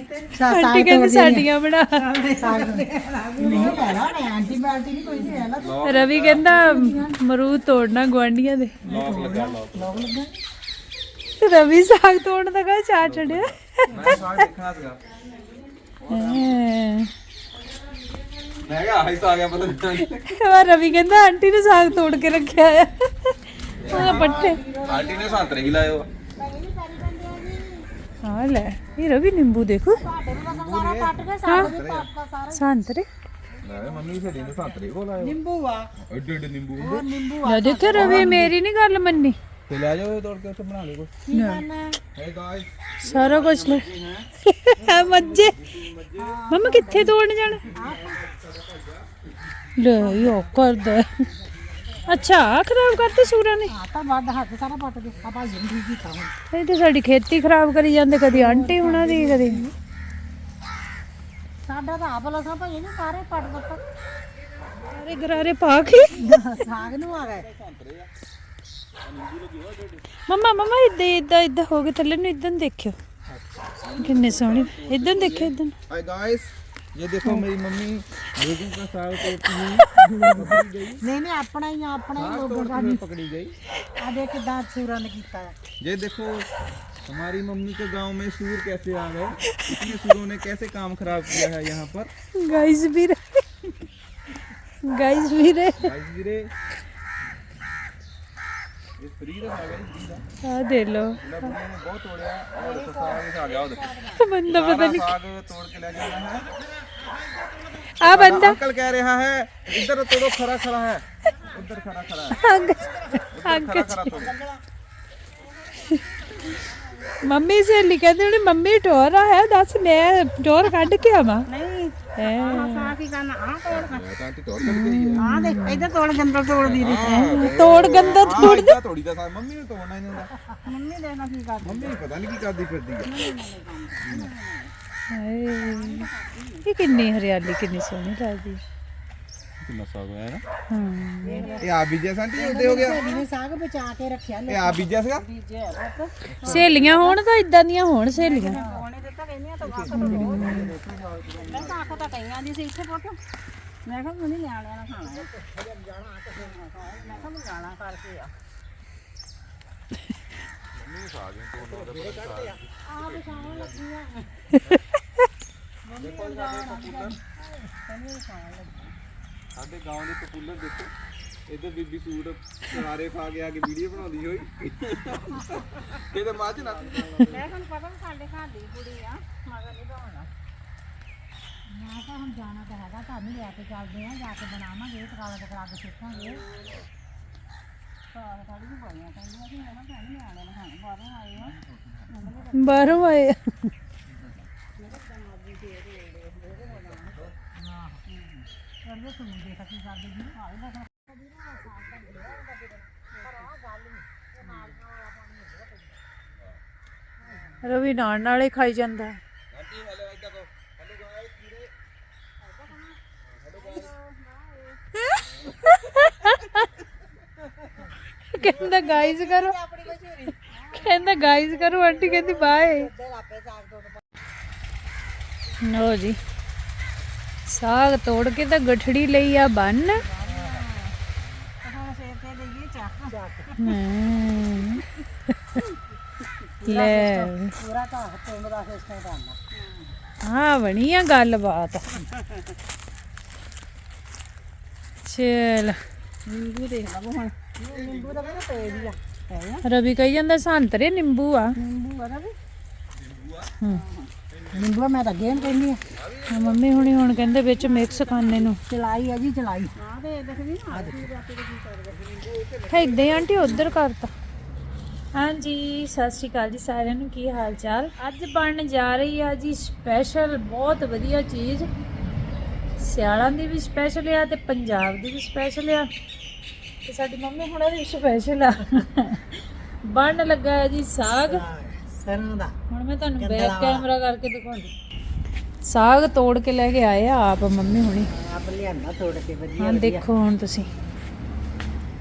Aunty ਕਹਿੰਦੀ ਸਾਡੀਆਂ ਬਣਾ। ਨਹੀਂ ਲੈਣਾ ਮੈਂ ਐਂਟੀਬਾਇਓਟਿਕ ਨਹੀਂ ਕੋਈ ਨਹੀਂ ਲੈਣਾ ਰਵੀ ਕਹਿੰਦਾ ਮਰੂਦ ਤੋੜਨਾ ਗਵਾਂਢੀਆਂ ਦੇ। ਲੋਕ ਲੱਗਾ ਲੋਕ ਰਵੀ ਸਾਗ ਤੋੜਨ ਦਾ ਕਾ ਚਾਹ ਚੜਿਆ ਮੈਂ ਸਾਗ ਦੇਖਣਾ ਸੀਗਾ। ਹੈਂ। ਮੈਂ ਕਿਹਾ ਆਹੀ ਸਾਗ ਆ ਪਤਾ ਨਹੀਂ ਵਾ ਰਵੀ ਕਹਿੰਦਾ ਆਂਟੀ ਨੇ ਸਾਗ ਤੋੜ ਕੇ ਰੱਖਿਆ ਆ। ਉਹਦਾ ਪੱਟੇ ਆਂਟੀ ਨੇ ਸੰਤਰੇ ਵੀ ਲਾਏ ਹੋ ਹਾਂ ਲੈ ਇਹ ਰਵੀ ਨਿੰਬੂ ਦੇਖੋ। ਸਾਰਾ ਕੱਟ ਕੇ ਸਾਡੇ ਵੀ ਪਾਪਾ ਸਾਰਾ ਸੰਤਰੇ ਨਿੰਬੂ ਆ। ਐਡੇ ਐਡੇ ਨਿੰਬੂ ਉਹ ਨਿੰਬੂ ਲੈ ਦੇਖਿਆ ਰਵੀ ਮੇਰੀ ਨਹੀਂ ਗੱਲ ਮੰਨੀ। ਤੇ ਲੈ ਜਾਓ ਇਹ ਤੋੜ ਕੇ ਉੱਥੇ ਬਣਾ ਲਿਓ ਕੁਛ। ਕੀ ਕਰਨਾ ਹੇ? ਗਾਇਸ ਸਾਰਾ ਕੁਝ ਲੈ। ਆ ਮੱਝੇ। ਮਮਾ ਕਿੱਥੇ ਤੋੜਨ ਜਾਣਾ? ਲੈ ਯੋ ਕਰਦਾ। ਅੱਛਾ ਖਰਾਬ ਕਰਤੇ ਸੂਰਾਂ ਨੇ? ਆ ਤਾਂ ਵੱਡ ਹੱਥ ਸਾਰਾ ਪੱਟ ਦੇ ਆ ਭਾਈ ਜੀ ਕੀਤਾ ਹੁਣ ਇਹ ਤੇ ਸਾਡੀ ਖੇਤੀ ਖਰਾਬ ਕਰੀ ਜਾਂਦੇ ਕਦੀ ਆਂਟੀ ਹੁਣਾਂ ਦੀ ਕਦੀ ਸਾਡਾ ਤਾਂ ਆਪਲਾ ਸਾ ਭਾਈ ਨੇ ਸਾਰੇ ਪੱਟ ਦਿੱਤਾ। ਸਾਰੇ ਗਰਾਰੇ ਪਾ ਕੇ। ਸਾਗ ਨੂੰ ਆ ਗਏ। ਮੰਮਾ ਮੰਮਾ ਇੱਦਾਂ ਇੱਦਾਂ ਇੱਦਾਂ ਹੋ ਗਏ ਥੱਲੇ ਨੂੰ ਇਦਾਂ ਦੇਖਿਓ। ਕਿੰਨੇ ਸੋਹਣੇ। ਇਦਾਂ ਦੇਖਿਓ ਇਦਾਂ ਹਾਈ ਗਾਇਸ ये देखो हम्म। मेरी मम्मी लोगों का साल तोड़ती हुई नहीं नहीं अपना ही अपना ही लोगों का नहीं। पकड़ी गई। आ देख दांत सूरा सूरन कीता ये देखो हमारी मम्मी के गाँव में सूर कैसे आ गए? इतने सूरों ने कैसे काम खराब किया है यहाँ पर? गाइस भी रे गाइस भी रे गाइस भी रे हाँ, दे लो। मतलब बंदा पता नहीं तोड़ के ले जाना है। ਆ ਬੰਦਾ। ਅੰਕਲ ਕਹਿ ਰਿਹਾ ਹੈ ਇੱਧਰ ਤੋੜੋ ਖਰਾ ਖਰਾ ਹੈ। ਉੱਧਰ ਖਰਾ ਖਰਾ ਹੈ। ਅੰਕਲ ਮੰਮੀ ਸੇ ਲਿਖਦੇ ਉਹਨੇ ਮੰਮੀ ਢੋਰਾ ਹੈ ਦੱਸ ਮੈਂ ਢੋਰ ਕੱਢ ਕੇ ਆਵਾਂ? ਨਹੀਂ ਹਾਂ ਕੀ ਕਰਨਾ ਆ ਤੋੜ ਆਂਟੀ ਤੋੜ ਕੇ ਗਈ ਆ। ਦੇਖ ਇੱਧਰ ਤੋੜ ਗੰਦਰ ਤੋੜਦੀ ਰਹੀ। ਤੋੜ ਗੰਦਰ ਤੋੜ ਦੇ ਤੋੜੀ ਦਾ ਮੰਮੀ ਨੂੰ ਤੋੜਨਾ ਨਹੀਂ ਹੁੰਦਾ ਮੰਮੀ ਪਤਾ ਨਹੀਂ ਕੀ ਕਰਦੀ ਹਾਏ। ਇਹ ਕਿੰਨੀ ਹਰਿਆਲੀ ਕਿੰਨੀ ਸੋਹਣੀ ਲੱਗਦੀ। ਕਿੰਨਾ ਸਾਗ ਹੋਇਆ ਨਾ? ਹਾਂ। ਇਹ ਆ ਬੀਜਿਆ ਸੰਟੀ ਉਹਦੇ ਹੋ ਗਿਆ? ਨੇ ਸਾਗ ਬਚਾ ਕੇ ਰੱਖਿਆ ਇਹ ਆ ਬੀਜਿਆ ਸੀਗਾ? ਸਹੇਲੀਆਂ ਹੋਣ ਤਾਂ ਇਦਾਂ ਦੀਆਂ ਹੋਣ ਸਹੇਲੀਆਂ। ਉਹਨੇ ਦਿੱਤਾ ਕਹਿੰਦੀਆਂ ਤਾਂ ਵਾਕ ਮੈਂ ਤਾਂ ਆਖ ਤਾਂ ਕਈਆਂ ਦੀ ਸੀ ਇੱਥੇ ਪੁੱਤ ਮੈਂ ਕਿਹਾ ਮੈਨੂੰ ਨਿਆਣਿਆਂ ਨਾਲ ਖਾਣਾ ਹੈ। ਮੈਂ ਕਿਹਾ ਮੈਂ ਜਾਣਾ ਕਰਕੇ ਆ। ਆ ਬਿਛਾਉਣ ਲੱਗੀਆਂ ਸਾਡੇ ਗਾਂव ਦੇ ਪਪੂਲਰ ਦੇਖੋ ਇਧਰ ਬੀਬੀ ਸੂਟ ਸਰਾਰੇ ਪਾ ਕੇ ਆ ਕੇ ਵੀਡੀਓ ਬਣਾਉਂਦੀ ਹੋਈ। ਕਿਤੇ ਮਾਝ ਨਾ ਮੈਂ ਤੁਹਾਨੂੰ ਪਤਾ ਸਾਡੇ ਘਰ ਦੀ ਕੁੜੀ ਆ ਮਗਰ ਨਹੀਂ ਦੌੜਨਾ ਮੈਂ ਕਿਹਾ ਹੁਣ ਜਾਣਾ ਤਾਂ ਹੈਗਾ ਤੁਹਾਨੂੰ ਲੈ ਕੇ ਚੱਲਦੇ ਆ ਜਾ ਕੇ ਬਣਾਵਾਂਗੇ ਟਕਾਲਾ ਟਕਰਾ ਕੇ ਸਿੱਖਾਂਗੇ। ਸਾਲ ਕਾੜੀ ਵੀ ਨੂੰ ਆ। ਰਵੀ ਨਾਲ ਨਾਲੇ ਖਾਈ ਜਾਂਦਾ। ਆਂਟੀ ਹੈਲੋ ਇੱਧਰ ਕੋ ਹੈਲੋ ਗਾਇਸ ਵੀਰੇ। ਕਹਿੰਦਾ ਗਾਈਜ਼ ਕਰੋ। ਕਹਿੰਦਾ ਗਾਈਜ਼ ਕਰੋ ਆਂਟੀ ਕਹਿੰਦੀ ਬਾਏ ਨੋ ਜੀ। ਸਾਗ ਤੋੜ ਕੇ ਤਾਂ ਗਠੜੀ ਲਈ ਆ ਬੰਨ। ਲੈ ਪੂਰਾ ਦਾ ਕਰਨਾ ਹਾਂ ਬਣੀ ਆ ਗੱਲਬਾਤ। ਚਲ। ਨਿੰਬੂ ਦੇਖ ਲਵੋ ਹੁਣ। ਨਿੰਬੂ ਦਾ ਕਹਿੰਦਾ ਪੇ ਦੀ ਆ। ਹੈ ਰਵੀ ਕਹੀ ਜਾਂਦਾ ਸੰਤਰੇ ਨਿੰਬੂ ਆ। ਨਿੰਬੂ ਆ ਨਾ ਵੀ। ਨਿੰਬੂ ਆ, ਮੈਂ ਤਾਂ ਨੂੰ ਕਹਿੰਦੀ ਆ। ਹਾਂ, ਮੰਮੀ ਹੁਣੀ ਹੁਣ ਕਹਿੰਦੇ ਵਿੱਚ ਮਿਕਸ ਖਾਣੇ ਨੂੰ। ਚਲਾਈ ਆ ਜੀ ਚਲਾਈ। ਹਾਂ ਤੇ ਦੇਖਦੀ ਨਾ ਇਦਾਂ ਹੀ ਆਂਟੀ ਉਧਰ ਕਰਤਾ ਹਾਂਜੀ ਸਤਿ ਸ਼੍ਰੀ ਅਕਾਲ ਜੀ ਸਾਰਿਆਂ ਨੂੰ ਕੀ ਹਾਲ ਚਾਲ? ਅੱਜ ਬਣਨ ਜਾ ਰਹੀ ਆ ਜੀ ਸਪੈਸ਼ਲ ਬਹੁਤ ਵਧੀਆ ਚੀਜ਼। ਸਿਆਲਾਂ ਦੀ ਵੀ ਸਪੈਸ਼ਲ ਆ ਤੇ ਪੰਜਾਬ ਦੀ ਵੀ ਸਪੈਸ਼ਲ ਆ। ਤੇ ਸਾਡੀ ਮੰਮੀ ਹੁਣਾਂ ਦੀ ਵੀ ਸਪੈਸ਼ਲ ਆ। ਬਣਨ ਲੱਗਾ ਹੈ ਜੀ ਸਾਗ। ਸਰੋਂ ਦਾ ਹੁਣ ਮੈਂ ਤੁਹਾਨੂੰ ਬੈਕ ਕੈਮਰਾ ਕਰਕੇ ਦਿਖਾਉਂਦੀ। ਸਾਗ ਤੋੜ ਕੇ ਲੈ ਕੇ ਆਏ ਆ ਆਪ ਮੰਮੀ ਹੁਣੀ। ਆਪ ਲਿਆਂਦਾ ਤੋੜ ਕੇ ਵਧੀਆ ਹਾਂ ਦੇਖੋ ਹੁਣ ਤੁਸੀਂ।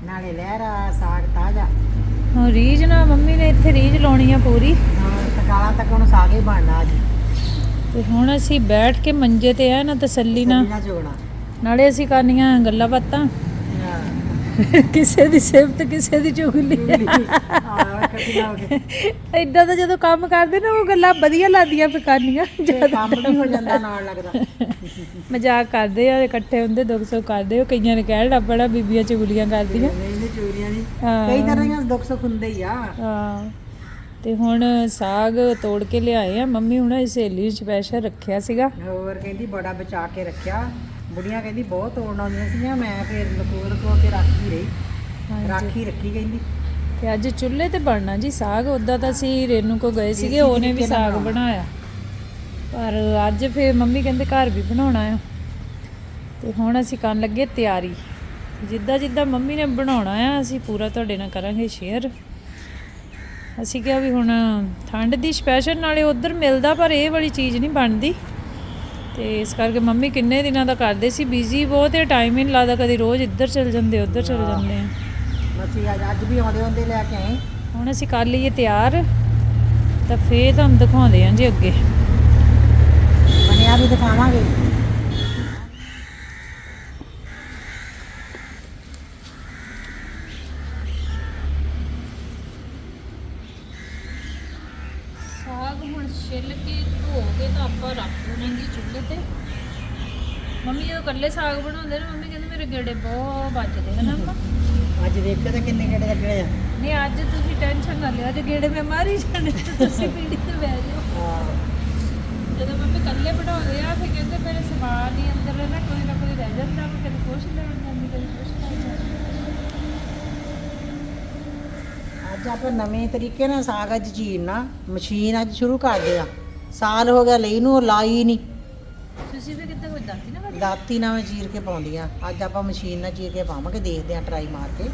ਨਾਲੇ ਲਹਿਰਾ ਸਾਗ ਤਾਜ਼ਾ। ਹੁਣ ਰੀਝ ਨਾ ਮੰਮੀ ਨੇ ਇੱਥੇ ਰੀਝ ਲਾਉਣੀ ਆ ਪੂਰੀ। ਹਾਂ ਟਕਾਲਾ ਤੱਕ ਹੁਣ ਸਾਗ ਹੀ ਬਣਨਾ ਅੱਜ। ਤੇ ਹੁਣ ਅਸੀਂ ਬੈਠ ਕੇ ਮੰਜੇ ਤੇ ਆ ਨਾ ਤਸੱਲੀ ਨਾਲ। ਨਾਲੇ ਅਸੀਂ ਕਰਨੀਆਂ ਗੱਲਾਂ ਬਾਤਾਂ। ਹਾਂ ਕਿਸੇ ਦੀ ਸਿਫਤ ਕਿਸੇ ਦੀ ਚੁਗਲੀ। ਇਦਾਂ ਦਾ ਜਦੋਂ ਕੰਮ ਕਰਦੇ ਨਾ ਉਹ ਗੱਲਾਂ ਵਧੀਆ ਲੱਗਦੀਆਂ ਤੇ ਕੰਮ ਵੀ ਹੋ ਜਾਂਦਾ ਨਾਲ ਲੱਗਦਾ। ਮਜ਼ਾਕ ਕਰਦੇ ਆ ਇਕੱਠੇ ਹੁੰਦੇ ਦੁੱਖ ਸੁੱਖ ਕਰਦੇ ਹੋ ਕਈਆਂ ਨੇ ਕਹਿਣ ਲੱਪੜਾ ਬੀਬੀਆਂ ਚੁਗਲੀਆਂ ਕਰਦੀਆਂ। ਨਹੀਂ ਨਹੀਂ ਚੋਰੀਆਂ ਨਹੀਂ। ਹਾਂ। ਕਈ ਤਰ੍ਹਾਂ ਦੀਆਂ ਦੁੱਖ ਸੁੱਖ ਹੁੰਦੇ ਹੀ ਆ। ਹਾਂ। ਤੇ ਹੁਣ ਸਾਗ ਤੋੜ ਕੇ ਲਿਆਏ ਆ। ਮੰਮੀ ਹੁਣ ਇਹ ਸਹੇਲੀ ਸਪੈਸ਼ਲ ਰੱਖਿਆ ਸੀਗਾ। ਹੋਰ ਕਹਿੰਦੀ ਬੜਾ ਬਚਾ ਕੇ ਰੱਖਿਆ। ਬੁੜੀਆਂ ਕਹਿੰਦੀ ਬਹੁਤ ਤੋੜਨ ਆਉਂਦੀਆਂ ਸੀਗੀਆਂ ਮੈਂ ਫਿਰ ਲਕੋ ਲਕੋ ਕੇ ਰੱਖੀ ਰਹੀ। ਰਾਖੀ ਰੱਖੀ ਕਹਿੰਦੀ। ਤੇ ਅੱਜ ਚੁੱਲ੍ਹੇ ਤੇ ਬਣਨਾ ਜੀ ਸਾਗ ਉਦਾਂ ਤਾਂ ਅਸੀਂ ਰੇਨੂ ਕੋ ਗਏ ਸੀਗੇ ਉਹਨੇ ਵੀ ਸਾਗ ਬਣਾਇਆ। ਪਰ ਅੱਜ ਫੇਰ ਮੰਮੀ ਕਹਿੰਦੇ ਘਰ ਵੀ ਬਣਾਉਣਾ ਆ। ਤੇ ਹੁਣ ਅਸੀਂ ਕਰਨ ਲੱਗੇ ਤਿਆਰੀ। ਜਿੱਦਾਂ ਜਿੱਦਾਂ ਮੰਮੀ ਨੇ ਬਣਾਉਣਾ ਆ ਅਸੀਂ ਪੂਰਾ ਤੁਹਾਡੇ ਨਾਲ ਕਰਾਂਗੇ ਸ਼ੇਅਰ। ਅਸੀਂ ਕਿਹਾ ਵੀ ਹੁਣ ਠੰਡ ਦੀ ਸਪੈਸ਼ਲ ਨਾਲੇ ਉਧਰ ਮਿਲਦਾ ਪਰ ਇਹ ਵਾਲੀ ਚੀਜ਼ ਨਹੀਂ ਬਣਦੀ। ਤੇ ਇਸ ਕਰਕੇ ਮੰਮੀ ਕਿੰਨੇ ਦਿਨਾਂ ਦਾ ਕਰਦੇ ਸੀ ਬਿਜ਼ੀ ਬਹੁਤ ਹੈ ਟਾਈਮ ਹੀ ਨਹੀਂ ਲੱਗਦਾ ਕਦੀ ਰੋਜ਼ ਇੱਧਰ ਚਲ ਜਾਂਦੇ ਉੱਧਰ ਚਲ ਜਾਂਦੇ ਆ। ਅਸੀਂ ਅੱਜ ਅੱਜ ਵੀ ਆਉਂਦੇ ਹੁੰਦੇ ਲੈ ਕੇ ਆਏ। ਹੁਣ ਅਸੀਂ ਕਰ ਲਈਏ ਤਿਆਰ ਤਾਂ ਫੇਰ ਤੁਹਾਨੂੰ ਦਿਖਾਉਂਦੇ ਆਂ ਜੀ ਅੱਗੇ। ਬਣਿਆ ਵੀ ਦਿਖਾਵਾਂਗੇ ਸਾਗ ਹੁਣ ਛਿੱਲ ਕੇ ਧੋ ਕੇ ਤਾਂ ਆਪਾਂ ਰੱਖ ਦੇਣਾ ਜੀ ਚੁੱਲ੍ਹੇ ਤੇ ਮੰਮੀ ਇਕੱਲੇ ਸਾਗ ਬਣਾਉਂਦੇ ਨਾ ਮੰਮੀ ਕਹਿੰਦੇ ਮੇਰੇ ਗੇੜੇ ਬਹੁਤ ਵੱਜਦੇ ਹਨ ਆਪਾਂ। ਅੱਜ ਦੇਖੋ ਤਾਂ ਕਿੰਨੇ ਗੇੜੇ ਲੱਗਣੇ ਆ। ਨਹੀਂ ਅੱਜ ਤੁਸੀਂ ਟੈਨਸ਼ਨ ਨਾ ਲਿਓ ਅੱਜ ਗੇੜੇ ਮੈਂ ਮਾਰੀ ਜਾਣੇ ਤੇ ਤੁਸੀਂ ਪੀੜੀ ਤੇ ਬਹਿ ਜਾਓ। ਜਦੋਂ ਮੰਮੀ ਇਕੱਲੇ ਬਣਾਉਂਦੇ ਆ ਫਿਰ ਕਹਿੰਦੇ ਮੇਰੇ ਸਮਾਨ ਹੀ ਅੰਦਰ ਨਾ ਕੋਈ ਨਾ ਕੋਈ ਰਹਿ ਜਾਂਦਾ ਮੈਂ ਕਦੇ ਕੁਛ ਲੈਣ ਜਾਂਦੀ ਕਦੇ ਕੁਛ ਲੈਣ ਜਾਂਦੀ ਅੱਜ ਆਪਾਂ ਨਵੇਂ ਤਰੀਕੇ ਨਾਲ ਸਾਗ ਅੱਜ ਚੀਰਨਾ ਮਸ਼ੀਨ ਅੱਜ ਸ਼ੁਰੂ ਕਰਦੇ ਆ। ਸਾਲ ਹੋ ਗਿਆ ਲਈ ਨੂੰ ਲਾਈ ਨਹੀਂ। ਤੁਸੀਂ ਵੀ ਕਿਤੇ ਕੋਈ ਦਾਤੀ ਨਾ? ਦਾਤੀ ਨਾਲ ਮੈਂ ਚੀਰ ਕੇ ਪਾਉਂਦੀ ਆ। ਅੱਜ ਆਪਾਂ ਮਸ਼ੀਨ ਨਾਲ ਚੀਰ ਕੇ ਪਾਵਾਂਗੇ ਦੇਖਦੇ ਆ ਟਰਾਈ ਮਾਰ ਕੇ।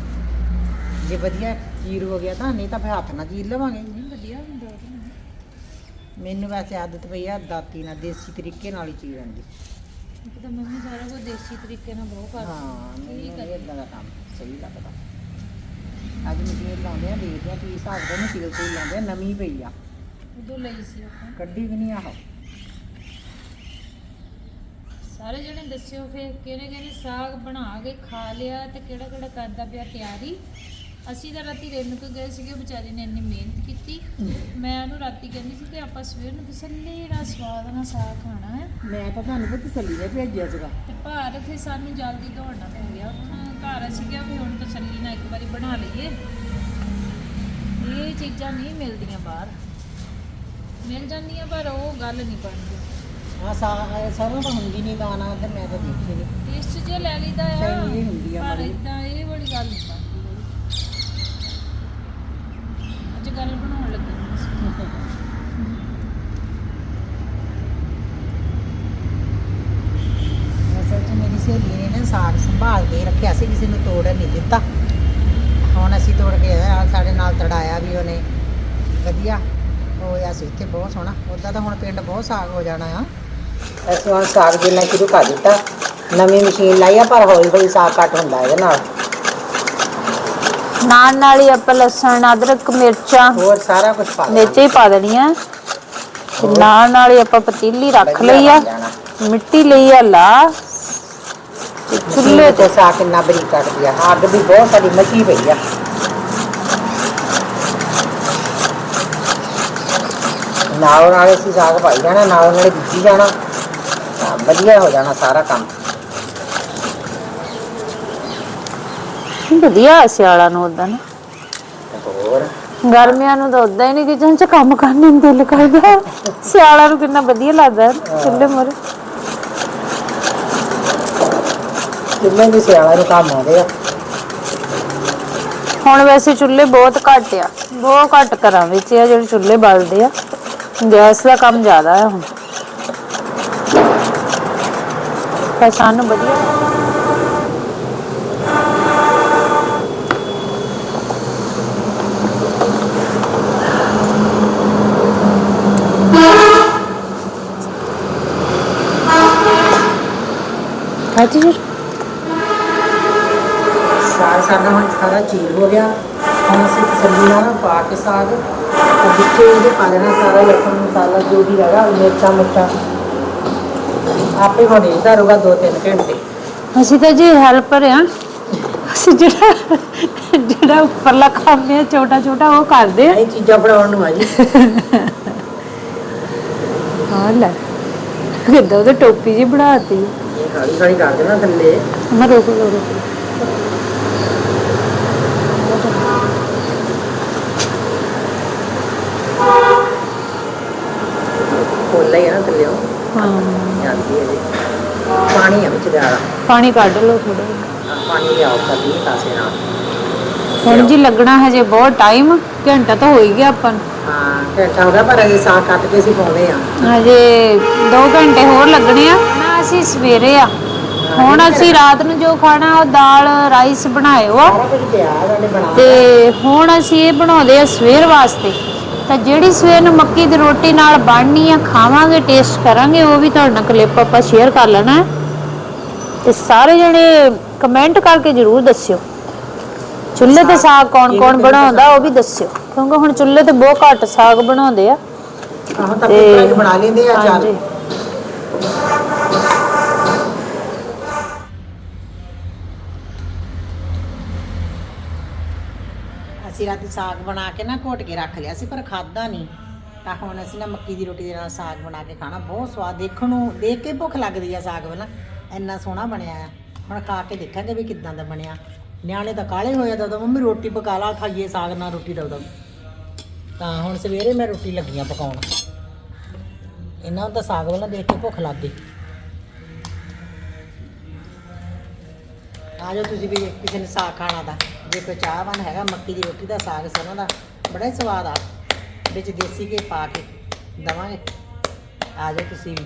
ਜੇ ਵਧੀਆ ਚੀਰ ਹੋ ਗਿਆ ਤਾਂ ਨਹੀਂ ਤਾਂ ਫਿਰ ਹੱਥ ਨਾਲ ਚੀਰ ਲਵਾਂਗੇ। ਨਹੀਂ ਵਧੀਆ ਹੁੰਦਾ। ਮੈਨੂੰ ਵੈਸੇ ਆਦਤ ਪਈ ਆ ਦਾਤੀ ਨਾਲ ਦੇਸੀ ਤਰੀਕੇ ਨਾਲ ਹੀ ਚੀਰਨ ਦੀ। ਤਾਂ ਮੰਮੀ ਸਾਰਾ ਕੁਝ ਦੇਸੀ ਤਰੀਕੇ ਨਾਲ ਬਹੁਤ ਕਰਦੀ। ਹਾਂ ਕੀ ਮੈਨੂੰ ਕਰੀਏ? ਇਦਾਂ ਦਾ ਕੰਮ ਸਹੀ ਲੱਗਦਾ। ਅੱਜ ਮਸ਼ੀਨ ਲਾਉਂਦੇ ਆ ਦੇਖਦੇ ਆ ਕੀ ਹਿਸਾਬ ਦਾ ਮਸ਼ੀਨ ਕੋਈ ਲਾਉਂਦੇ ਆ ਨਵੀਂ ਪਈ ਆ। ਉਦੋਂ ਲਈ ਸੀ ਆਪਾਂ। ਕੱਢੀ ਵੀ ਨਹੀਂ ਆਹ। ਸਾਰੇ ਜਣੇ ਦੱਸਿਓ ਫਿਰ ਕਿਹਨੇ ਕਿਹਨੇ ਸਾਗ ਬਣਾ ਕੇ ਖਾ ਲਿਆ ਤੇ ਕਿਹੜਾ ਕਿਹੜਾ ਕਰਦਾ ਪਿਆ ਤਿਆਰੀ? ਅਸੀਂ ਤਾਂ ਰਾਤੀ ਰੇਨੂ ਕੋ ਗਏ ਸੀਗੇ ਵਿਚਾਰੀ ਨੇ ਇੰਨੀ ਮਿਹਨਤ ਕੀਤੀ। ਮੈਂ ਉਹਨੂੰ ਰਾਤੀ ਕਹਿੰਦੀ ਸੀ ਕਿ ਆਪਾਂ ਸਵੇਰ ਨੂੰ ਤਸੱਲੀ ਨਾਲ ਸਵਾਦ ਨਾਲ ਸਾਗ ਖਾਣਾ ਹੈ। ਮੈਂ ਤਾਂ ਤੁਹਾਨੂੰ ਪਤਾ ਤਸੱਲੀ ਨੇ ਭੇਜਿਆ ਸੀਗਾ। ਤੇ ਭਾਰ ਫਿਰ ਸਾਨੂੰ ਜਲਦੀ ਦੌੜਨਾ ਪੈ ਗਿਆ। ਘਰ ਅਸੀਂ ਕਿਹਾ ਵੀ ਹੁਣ ਤਸੱਲੀ ਨਾਲ ਇੱਕ ਵਾਰੀ ਬਣਾ ਲਈਏ। ਇਹ ਚੀਜ਼ਾਂ ਨਹੀਂ ਮਿਲਦੀਆਂ ਬਾਹਰ। ਮਿਲ ਜਾਂਦੀਆਂ ਪਰ ਉਹ ਗੱਲ ਨਹੀਂ ਬਣਦੀ। ਆ ਸਾਗ ਸਰੋਂ ਤਾਂ ਹੁੰਦੀ ਨਹੀਂ ਦਾਣਾ ਤੇ ਮੈਂ ਤਾਂ ਦੇਖੀ ਨਹੀਂ ਟੇਸਟ ਜੇ ਲੈ ਲਈਦਾ ਆ ਹੁੰਦੀ ਪਰ ਮਾੜੀ। ਇਦਾਂ ਇਹ ਵਾਲੀ ਗੱਲ ਨਹੀਂ ਬਣਦੀ। ਹੈਗੀ। ਅੱਜ ਗੱਲ ਬਣਾਉਣ ਲੱਗੀ ਸੀ ਅਸਲ 'ਚ ਮੇਰੀ ਸਹੇਲੀ ਨੇ ਨਾ ਸਾਗ ਸੰਭਾਲ ਕੇ ਰੱਖਿਆ ਸੀ ਕਿਸੇ ਨੂੰ ਤੋੜਨ ਨਹੀਂ ਦਿੱਤਾ। ਹੁਣ ਅਸੀਂ ਤੋੜ ਕੇ ਆਏ ਆ ਸਾਡੇ ਨਾਲ ਤੜਾਇਆ ਵੀ ਉਹਨੇ। ਵਧੀਆ। ਹੋਇਆ ਸੀ ਇੱਥੇ ਬਹੁਤ ਸੋਹਣਾ। ਉਦਾਂ ਤਾਂ ਹੁਣ ਪਿੰਡ ਬਹੁਤ ਸਾਗ ਹੋ ਜਾਣਾ ਆ। ਅਸੀਂ ਹੁਣ ਸਾਗ ਦੇਣਾ ਸ਼ੁਰੂ ਕਰ ਦਿੱਤਾ। ਨਵੀਂ ਮਸ਼ੀਨ ਲਾਈ ਆ ਪਰ ਹੌਲੀ ਹੌਲੀ ਸਾਗ ਕੱਟ ਹੁੰਦਾ ਇਹਦੇ ਨਾਲ। ਨਾਲ ਨਾਲ ਹੀ ਆਪਾਂ ਲਸਣ ਅਦਰਕ ਮਿਰਚਾਂ ਹੋਰ ਸਾਰਾ ਕੁਝ ਪਾ ਦੇਣਾ। ਵਿੱਚ ਹੀ ਪਾ ਦੇਣੀਆਂ ਤੇ ਨਾਲ ਨਾਲ ਹੀ ਆਪਾਂ ਪਤੀਲੀ ਰੱਖ ਵਧੀਆ ਲਈ ਆ। ਬਣ ਜਾਣਾ। ਮਿੱਟੀ ਲਈ ਆ ਲਾ। ਤੇ ਚੁੱਲ੍ਹੇ ਤੇ ਸਾਗ ਕਿੰਨਾ ਬਰੀਕ ਕੱਟਦੀ ਆ ਅੱਗ ਵੀ ਬਹੁਤ ਸਾਰੀ ਮਚੀ ਪਈ ਆ। ਨਾਲ ਨਾਲੇ ਅਸੀਂ ਸਾਗ ਪਾਈ ਜਾਣਾ ਨਾਲ ਨਾਲੇ ਬੀਜੀ ਜਾਣਾ। ਵਧੀਆ ਹੋ ਜਾਣਾ ਸਾਰਾ ਕੰਮ। ਵਧੀਆ ਸਿਆਲਾਂ ਨੂੰ ਉਦਾਂ ਨਾ। ਹੋਰ? ਗਰਮੀਆਂ ਨੂੰ ਤਾਂ ਉਦਾਂ ਹੀ ਨਹੀਂ ਕਿਚਨ 'ਚ ਕੰਮ ਕਰਨ ਨੂੰ ਦਿਲ ਕਰਦਾ। ਸਿਆਲਾਂ ਨੂੰ ਕਿੰਨਾ ਵਧੀਆ ਲੱਗਦਾ ਚੁੱਲ੍ਹੇ ਮੋਰੇ ਕਿੰਨੇ ਵੀ ਸਿਆਲਾਂ ਨੂੰ ਕੰਮ ਆਉਂਦੇ ਆ? ਹੁਣ ਵੈਸੇ ਚੁੱਲ੍ਹੇ ਬਹੁਤ ਘੱਟ ਆ। ਬਹੁਤ ਘੱਟ ਘਰਾਂ ਵਿੱਚ ਆ ਜਿਹੜੇ ਚੁੱਲ੍ਹੇ ਬਲਦੇ ਆ। ਗੈਸ ਦਾ ਕੰਮ ਜ਼ਿਆਦਾ ਹੈ ਹੁਣ। ਪਰ ਸਾਨੂੰ ਵਧੀਆ। ਖਾਤੀ ਜੀ। ਸਾਗ ਸਾਡਾ ਹੁਣ ਸਾਰਾ ਚੀਰ ਹੋ ਗਿਆ। ਹੁਣ ਅਸੀਂ ਤਸੱਲੀ ਨਾਲ ਪਾ ਕੇ ਸਾਗ, ਤੇ ਵਿੱਚੇ ਇਹਦੇ ਪਾ ਦੇਣਾ ਸਾਰਾ ਲਸਣ ਮਸਾਲਾ, ਜੋ ਵੀ ਹੈਗਾ, ਮਿਰਚਾਂ, ਮੁਰਚਾਂ। ਆਪੇ ਹੁਣ ਰਹੂਗਾ 2-3 ਘੰਟੇ। ਅਸੀਂ ਤਾਂ ਜੀ ਹੈਲਪਰ ਆ। ਅਸੀਂ ਜਿਹੜਾ ਜਿਹੜਾ ਉੱਪਰਲਾ ਕੰਮ ਹੈ ਛੋਟਾ ਛੋਟਾ ਉਹ ਕਰਦੇ ਆ। ਇਹ ਚੀਜ਼ਾਂ ਬਣਾਉਣ ਨੂੰ ਆ ਜੀ। ਹਾਂ ਲੈ। ਕਿੱਦਾਂ ਉਹਦੇ ਟੋਪੀ ਜੀ ਬਣਾਤੀ। ਇਹ ਹੌਲੀ ਹੌਲੀ ਕਰ ਦੇਣਾ ਥੱਲੇ। ਮੈਂ ਰੋਕ ਲੋ ਰੋਕ ਲਓ। ਖੋਲਾ ਹੀ ਆ ਨਾ ਥੱਲੇ ਉਹ ਹਾਂ ਜਾਂਦੀ ਹੈ ਜੀ ਪਾਣੀ ਆ ਵਿੱਚ ਜ਼ਿਆਦਾ ਪਾਣੀ ਕੱਢ ਲਓ ਥੋੜਾ ਪਾਣੀ ਲਿਆਓ ਕਦੀ ਕਾਸੇ ਨਾਲ ਹੁਣ ਜੀ ਲੱਗਣਾ ਹਜੇ ਬਹੁਤ ਟਾਈਮ ਘੰਟਾ ਤਾਂ ਹੋ ਹੀ ਗਿਆ ਆਪਾਂ ਨੂੰ। ਹਾਂ ਘੰਟਾ ਹੋ ਗਿਆ ਪਰ ਅਜੇ ਸਾਗ ਕੱਟ ਕੇ ਅਸੀਂ ਪਾਉਂਦੇ ਆ ਹਜੇ 2 ਘੰਟੇ ਹੋਰ ਲੱਗਣੇ ਆ। ਨਾ ਅਸੀਂ ਸਵੇਰੇ ਆ। ਹੁਣ ਅਸੀਂ ਰਾਤ ਨੂੰ ਜੋ ਖਾਣਾ, ਉਹ ਦਾਲ ਰਾਈਸ ਬਣਾਇਓ ਆ। ਸਾਰਾ ਕੁਝ ਪਿਆ ਉਹਨੇ ਬਣਾ ਤੇ ਹੁਣ ਅਸੀਂ ਇਹ ਬਣਾਉਂਦੇ ਆ ਸਵੇਰ ਵਾਸਤੇ। ਤਾਂ ਜਿਹੜੀ ਸਵੇਰ ਨੂੰ ਮੱਕੀ ਦੀ ਰੋਟੀ ਨਾਲ ਬਣਨੀ ਆ, ਖਾਵਾਂਗੇ ਟੇਸਟ ਕਰਾਂਗੇ, ਉਹ ਵੀ ਤੁਹਾਡੇ ਨਾਲ ਕਲਿੱਪ ਆਪਾਂ ਸ਼ੇਅਰ ਕਰ ਲੈਣਾ। ਹੈ। ਤੇ ਸਾਰੇ ਜਣੇ ਕਮੈਂਟ ਕਰਕੇ ਜਰੂਰ ਦੱਸਿਓ। ਚੁੱਲ੍ਹੇ ਤੇ ਸਾਗ ਕੌਣ ਕੌਣ ਬਣਾਉਂਦਾ ਉਹ ਵੀ ਦੱਸਿਓ। ਕਿਉਂਕਿ ਹੁਣ ਚੁੱਲ੍ਹੇ ਤੇ ਬਹੁਤ ਘੱਟ ਸਾਗ ਬਣਾਉਂਦੇ ਆ। ਆਹ ਤਾਂ ਬਣਾ ਲੈਂਦੇ ਆ ਹਾਂਜੀ। ਅਸੀਂ ਰਾਤੀ ਸਾਗ ਬਣਾ ਕੇ ਨਾ ਘੋਟ ਕੇ ਰੱਖ ਲਿਆ ਸੀ ਪਰ ਖਾਦਾ ਨਹੀਂ। ਤਾਂ ਹੁਣ ਅਸੀਂ ਨਾ ਮੱਕੀ ਦੀ ਰੋਟੀ ਦੇ ਨਾਲ ਸਾਗ ਬਣਾ ਕੇ ਖਾਣਾ। ਬਹੁਤ ਸਵਾਦ। ਦੇਖਣ ਨੂੰ ਦੇਖ ਕੇ ਭੁੱਖ ਲੱਗਦੀ ਆ ਸਾਗ ਵਾਲਾ। ਇੰਨਾ ਸੋਹਣਾ ਬਣਿਆ ਆ। ਹੁਣ ਖਾ ਕੇ ਦੇਖਾਂਗੇ ਵੀ ਕਿੱਦਾਂ ਦਾ ਬਣਿਆ। ਨਿਆਣੇ ਤਾਂ ਕਾਲੇ ਹੋਏ ਦਾ ਮੰਮੀ ਰੋਟੀ ਪਕਾ ਲਾ, ਖਾਈਏ ਸਾਗ ਨਾਲ ਰੋਟੀ ਦਉ ਤਾਂ ਹੁਣ ਸਵੇਰੇ ਮੈਂ ਰੋਟੀ ਲੱਗੀਆਂ ਪਕਾਉਣ। ਇਹਨਾਂ ਨੂੰ ਤਾਂ ਸਾਗ ਵਾਲਾ ਦੇਖ ਕੇ ਭੁੱਖ ਲੱਗ ਗਈ। ਆ ਜਾਓ ਤੁਸੀਂ ਵੀ ਕਿਸੇ ਨੇ ਸਾਗ ਖਾਣਾ ਦਾ। ਜੇ ਕੋਈ ਚਾਹਵਾਨ ਹੈਗਾ, ਮੱਕੀ ਦੀ ਰੋਟੀ ਦਾ, ਸਾਗ ਸਰੋਂ ਦਾ, ਬੜਾ ਹੀ ਸਵਾਦ ਆ। ਵਿੱਚ ਦੇਸੀ ਘੇ ਪਾ ਕੇ ਦਵਾਂਗੇ। ਆ ਜਾਓ ਤੁਸੀਂ ਵੀ।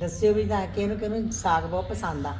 ਦੱਸਿਓ ਵੀ ਤਾਂ ਕਿਹਨੂੰ ਕਿਹਨੂੰ ਸਾਗ ਬਹੁਤ ਪਸੰਦ ਆ।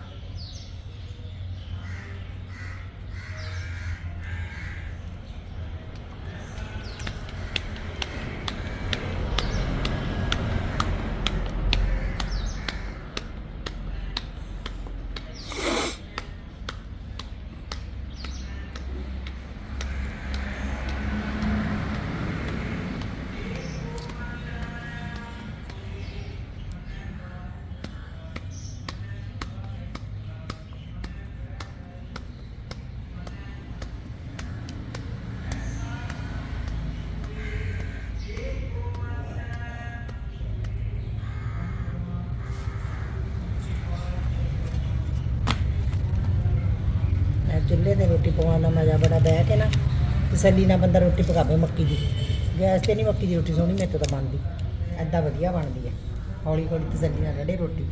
ਚੁੱਲ੍ਹੇ ਤੇ ਰੋਟੀ ਪਕਾਉਣ ਦਾ ਮਜ਼ਾ ਬੜਾ ਬਹਿ ਕੇ ਨਾ ਤਸੱਲੀ ਨਾਲ ਬੰਦਾ ਰੋਟੀ ਪਕਾਵੇ ਮੱਕੀ ਦੀ। ਗੈਸ ਤੇ ਨਹੀਂ ਮੱਕੀ ਦੀ ਰੋਟੀ ਸੋਹਣੀ ਮੇਰੇ ਤੋਂ ਤਾਂ ਬਣਦੀ। ਐਦਾਂ ਵਧੀਆ ਬਣਦੀ ਹੈ। ਹੌਲੀ ਹੌਲੀ ਤਸੱਲੀ ਨਾਲ ਰੜੇ ਰੋਟੀ।